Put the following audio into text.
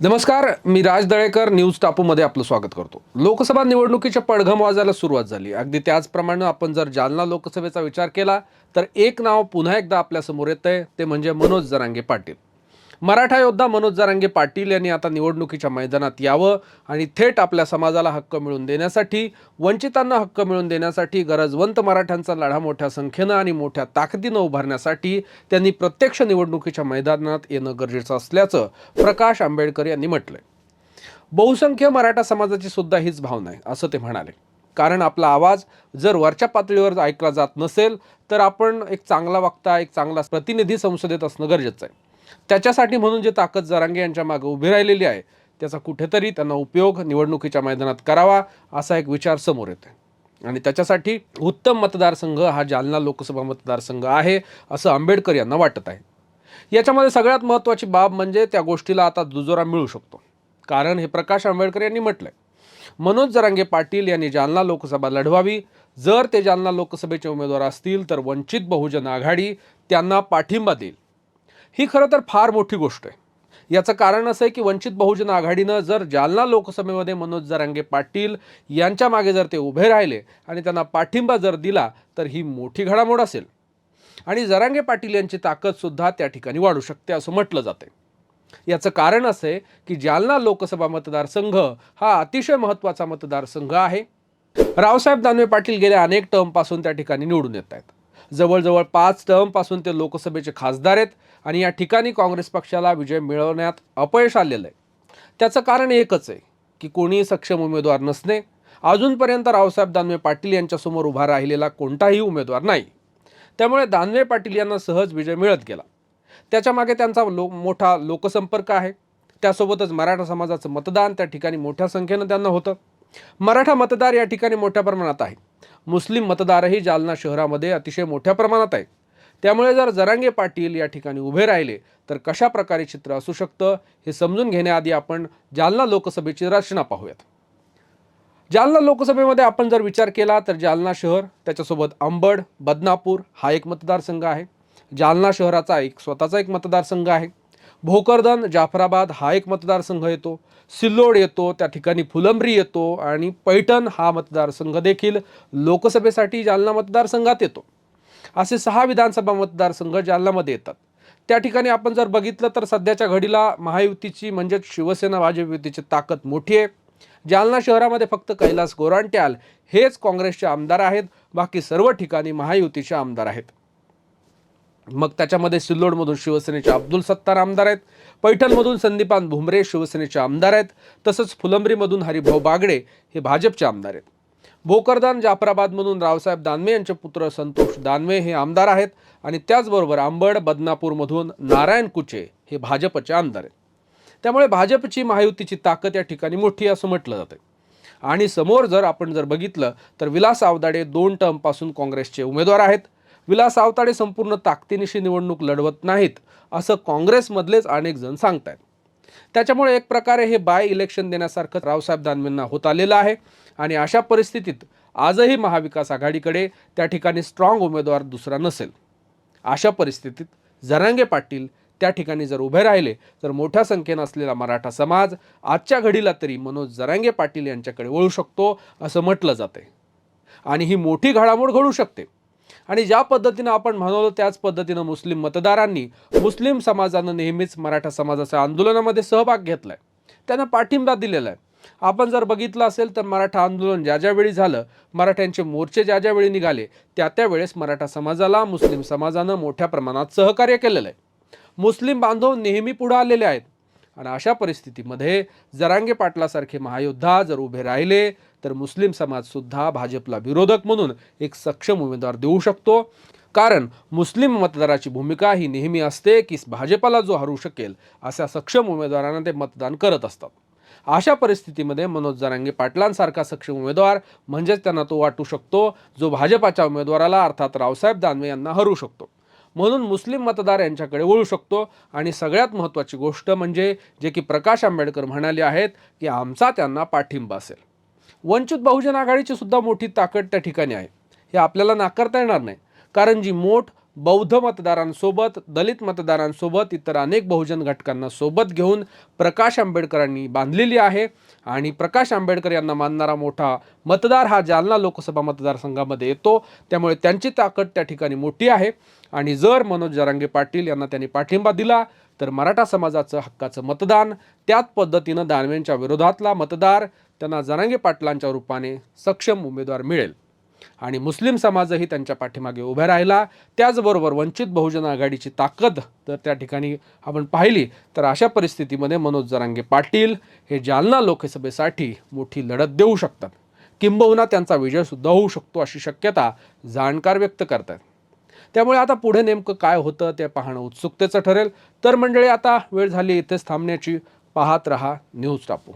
नमस्कार मी राज दळेकर न्यूज टापूमध्ये आपलं स्वागत करतो. लोकसभा निवडणुकीच्या पडघम वाजायला सुरुवात झाली. अगदी त्याचप्रमाणे आपण जर जालना लोकसभेचा विचार केला तर एक नाव पुन्हा एकदा आपल्यासमोर येत आहे ते म्हणजे मनोज जरांगे पाटील. मराठा योद्धा मनोज जरांगे पाटील यांनी आता निवडणुकीच्या मैदानात यावं आणि थेट आपल्या समाजाला हक्क मिळवून देण्यासाठी वंचितांना हक्क मिळवून देण्यासाठी गरजवंत मराठ्यांचा लढा मोठ्या संख्येनं आणि मोठ्या ताकदीनं उभारण्यासाठी त्यांनी प्रत्यक्ष निवडणुकीच्या मैदानात येणं गरजेचं असल्याचं प्रकाश आंबेडकर यांनी म्हटलंय. बहुसंख्य मराठा समाजाची सुद्धा हीच भावना आहे असं ते म्हणाले. कारण आपला आवाज जर वरच्या पातळीवर ऐकला जात नसेल तर आपण एक चांगला वक्ता एक चांगला प्रतिनिधी संसदेत असणं गरजेचं आहे. त्याच्यासाठी म्हणून जे ताकद जरांगे यांच्या मागे उभी राहिलेली आहे त्याचा कुठेतरी त्यांना उपयोग निवडणुकीच्या मैदानात करावा असा एक विचार समोर येतो आणि त्याच्यासाठी उत्तम मतदारसंघ हा जालना लोकसभा मतदारसंघ आहे असं आंबेडकर यांना वाटत आहे. याच्यामध्ये सगळ्यात महत्त्वाची बाब म्हणजे त्या गोष्टीला आता दुजोरा मिळू शकतो. कारण हे प्रकाश आंबेडकर यांनी म्हटलंय. मनोज जरांगे पाटील यांनी जालना लोकसभा लढवावी. जर ते जालना लोकसभेचे उमेदवार असतील तर वंचित बहुजन आघाडी त्यांना पाठिंबा देईल. ही खरं तर फार मोठी गोष्ट आहे. याचं कारण असं आहे की वंचित बहुजन आघाडीनं जर जालना लोकसभेमध्ये मनोज जरांगे पाटील यांच्या मागे जर ते उभे राहिले आणि त्यांना पाठिंबा जर दिला तर ही मोठी घडामोड असेल. आणि जरांगे पाटील यांची ताकदसुद्धा त्या ठिकाणी वाढू शकते असं म्हटलं जाते याचं कारण असं आहे की जालना लोकसभा मतदारसंघ हा अतिशय महत्त्वाचा मतदारसंघ आहे. रावसाहेब दानवे पाटील गेल्या अनेक टर्मपासून त्या ठिकाणी निवडून येत आहेत. जवळजवळ पाच टर्मपासून ते लोकसभेचे खासदार आहेत आणि या ठिकाणी काँग्रेस पक्षाला विजय मिळवण्यात अपयश आलेलं आहे. त्याचं कारण एकच आहे की कोणी सक्षम उमेदवार नसणे. अजूनपर्यंत रावसाहेब दानवे पाटील यांच्यासमोर उभा राहिलेला कोणताही उमेदवार नाही. त्यामुळे दानवे पाटील यांना सहज विजय मिळत गेला. त्याच्यामागे त्यांचा लो मोठा लोकसंपर्क आहे. त्यासोबतच मराठा समाजाचं मतदान त्या ठिकाणी मोठ्या संख्येनं त्यांना होतं. मराठा मतदार या ठिकाणी मोठ्या प्रमाणात आहे. मुस्लिम मतदारही जालना शहरामध्ये अतिशय मोठ्या प्रमाणात आहे त्यामुळे जर जरांगे पाटील या ठिकाणी उभे राहिले तर कशा प्रकारे चित्र असू शकतं हे समजून घेण्याआधी आपण जालना लोकसभेची रचना पाहूयात. जालना लोकसभेमध्ये आपण जर विचार केला तर जालना शहर त्याच्यासोबत अंबड बदनापूर हा एक मतदारसंघ आहे. जालना शहराचा एक स्वतःचा एक मतदारसंघ आहे. भोकरदन जाफराबाद हा एक मतदारसंघ येतो. सिल्लोड येतो त्या ठिकाणी फुलंब्री येतो आणि पैठण हा मतदारसंघ देखील लोकसभेसाठी जालना मतदारसंघात येतो. असे सहा विधानसभा मतदारसंघ जालनामध्ये येतात. त्या ठिकाणी आपण जर बघितलं तर सध्याच्या घडीला महायुतीची म्हणजेच शिवसेना भाजप युतीची ताकद मोठी आहे. जालना शहरामध्ये फक्त कैलास गोरांट्याल हेच काँग्रेसचे आमदार आहेत. बाकी सर्व ठिकाणी महायुतीचे आमदार आहेत. मग त्याच्यामध्ये सिल्लोडमधून शिवसेनेचे अब्दुल सत्तार आमदार आहेत. पैठणमधून संदीपान भुमरे शिवसेनेचे आमदार आहेत. तसंच फुलंब्रीमधून हरिभाऊ बागडे हे भाजपचे आमदार आहेत. भोकरदान जाफराबादमधून रावसाहेब दानवे यांचे पुत्र संतोष दानवे हे आमदार आहेत. आणि त्याचबरोबर आंबड बदनापूरमधून नारायण कुचे हे भाजपचे आमदार आहेत. त्यामुळे भाजपची महायुतीची ताकद या ठिकाणी मोठी असं म्हटलं जातं आणि समोर जर आपण जर बघितलं तर विलास आवदाडे दोन टर्मपासून काँग्रेसचे उमेदवार आहेत. विलास आवताडे संपूर्ण ताकदीनिशी निवडणूक लढवत नाहीत असं काँग्रेसमधलेच अनेक जण सांगतायत. त्याच्यामुळे एक प्रकारे हे बाय इलेक्शन देण्यासारखं रावसाहेब दानवेंना होत आलेलं आहे आणि अशा परिस्थितीत आजही महाविकास आघाडीकडे त्या ठिकाणी स्ट्रॉंग उमेदवार दुसरा नसेल. अशा परिस्थितीत जरांगे पाटील त्या ठिकाणी जर उभे राहिले तर मोठ्या संख्येनं असलेला मराठा समाज आजच्या घडीला तरी मनोज जरांगे पाटील यांच्याकडे वळू शकतो असं म्हटलं जाते आणि ही मोठी घडामोड घडू शकते. आणि ज्या पद्धतीनं आपण म्हणवलं त्याच पद्धतीनं मुस्लिम मतदारांनी मुस्लिम समाजानं नेहमीच मराठा समाजाच्या आंदोलनामध्ये सहभाग घेतलाय. त्यांना पाठिंबा दिलेला आहे. आपण जर बघितलं असेल तर मराठा आंदोलन ज्या ज्यावेळी झालं मराठ्यांचे मोर्चे ज्या ज्यावेळी निघाले त्या त्या वेळेस मराठा समाजाला मुस्लिम समाजानं मोठ्या प्रमाणात सहकार्य केलेलं आहे. मुस्लिम बांधव नेहमी पुढे आलेले आहेत. आणि अशा परिस्थितीमध्ये जरांगे पाटलासारखे महायोद्धा जर उभे राहिले तर मुस्लिम समाजसुद्धा भाजपला विरोधक म्हणून एक सक्षम उमेदवार देऊ शकतो. कारण मुस्लिम मतदाराची भूमिका ही नेहमी असते की भाजपला जो हरू शकेल अशा सक्षम उमेदवारांना ते मतदान करत असतात. अशा परिस्थितीमध्ये मनोज जरांगे पाटलांसारखा सक्षम उमेदवार म्हणजेच त्यांना तो वाटू शकतो जो भाजपाच्या उमेदवाराला अर्थात रावसाहेब दानवे यांना हरू शकतो. म्हणून मुस्लिम मतदार यांच्याकडे वळू शकतो. आणि सगळ्यात महत्त्वाची गोष्ट म्हणजे जे की प्रकाश आंबेडकर म्हणाले आहेत की आमचा त्यांना पाठिंबा असेल. वंचित बहुजन आघाडीची सुद्धा मोठी ताकद त्या ठिकाणी आहे. हे आपल्याला नाकारता येणार नाही. कारण जी मोठ बौद्ध मतदारांसोबत दलित मतदारांसोबत इतर अनेक बहुजन घटकांना सोबत घेऊन प्रकाश आंबेडकरांनी बांधलेली आहे. आणि प्रकाश आंबेडकर यांना मानणारा मोठा मतदार हा जालना लोकसभा मतदारसंघामध्ये येतो. त्यामुळे त्यांची ताकद त्या ठिकाणी मोठी आहे. आणि जर मनोज जरांगे पाटील यांना त्यांनी पाठिंबा दिला तर मराठा समाजाचं हक्काचं मतदान त्याच पद्धतीनं दानवेंच्या विरोधातला मतदार त्यांना जरांगे पाटलांच्या रूपाने सक्षम उमेदवार मिळेल. आणि मुस्लिम समाजही त्यांच्या पाठीमागे उभा राहिला. त्याचबरोबर वंचित बहुजन आघाडीची ताकद जर त्या ठिकाणी आपण पाहिली तर अशा परिस्थितीमध्ये मनोज जरांगे पाटील हे जालना लोकसभेसाठी मोठी लढत देऊ शकतात. किंबहुना त्यांचा विजयसुद्धा होऊ शकतो अशी शक्यता जाणकार व्यक्त करतात. त्यामुळे आता पुढे नेमकं काय होतं ते पाहणं उत्सुकतेचं ठरेल. तर मंडळी आता वेळ झाली इथेच थांबण्याची. पाहत रहा न्यूज टापू.